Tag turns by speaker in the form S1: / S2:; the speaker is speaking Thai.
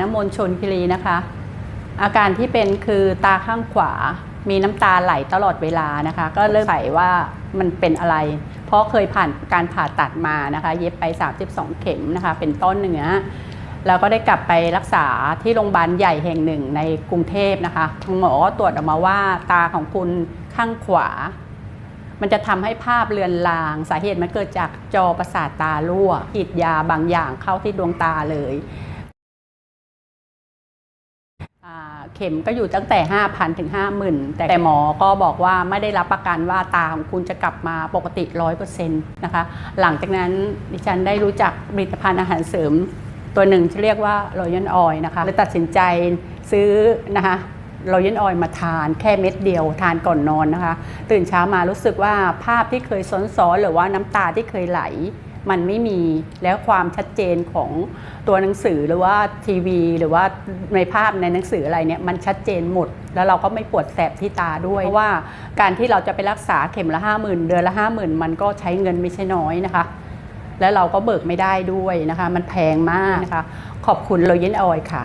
S1: น้ำมนชนคิรีนะคะ อาการที่เป็นคือตาข้างขวา มีน้ำตาไหลตลอดเวลานะคะ ก็เริ่มใส่ว่ามันเป็นอะไร เพราะเคยผ่านการผ่าตัดมานะคะ เย็บไป 32 เข็มนะคะ เป็นต้นเนื้อแล้วก็ได้กลับไปรักษาที่โรงพยาบาลใหญ่แห่งหนึ่งในกรุงเทพนะคะคุณหมอตรวจออกมาว่าตาของคุณข้างขวา มันจะทำให้ภาพเลือนลาง สาเหตุมันเกิดจากจอประสาทตารั่วฉีดยาบางอย่างเข้าที่ดวงตาเลย เข็มก็อยู่ตั้งแต่ 5,000 ถึง 50,000 แต่หมอก็บอกว่าไม่ได้รับประกันว่าตาของคุณจะกลับมาปกติ 100%นะคะ หลังจากนั้นดิฉันได้รู้จักผลิตภัณฑ์อาหารเสริม ตัวหนึ่งที่เรียกว่า Royal Oil นะคะเลยตัดสินใจซื้อนะคะ Royal Oil มาทานแค่เม็ดเดียวทานก่อนนอนนะคะ ตื่นเช้ามารู้สึกว่าภาพที่เคยซ้อนๆหรือว่าน้ำตาที่เคยไหล มันไม่มีแล้วความชัดเจนของตัวหนังสือหรือว่าทีวี หรือว่าในภาพในหนังสืออะไรเนี่ยมันชัดเจนหมด แล้วเราก็ไม่ปวดแสบที่ตาด้วย เพราะว่าการที่เราจะไปรักษาเข็มละห้าหมื่นเดือนละห้าหมื่นมันก็ใช้เงินไม่ใช่น้อยนะคะ และเราก็เบิกไม่ได้ด้วยนะคะ มันแพงมากนะคะ ขอบคุณโรยินออยค่ะ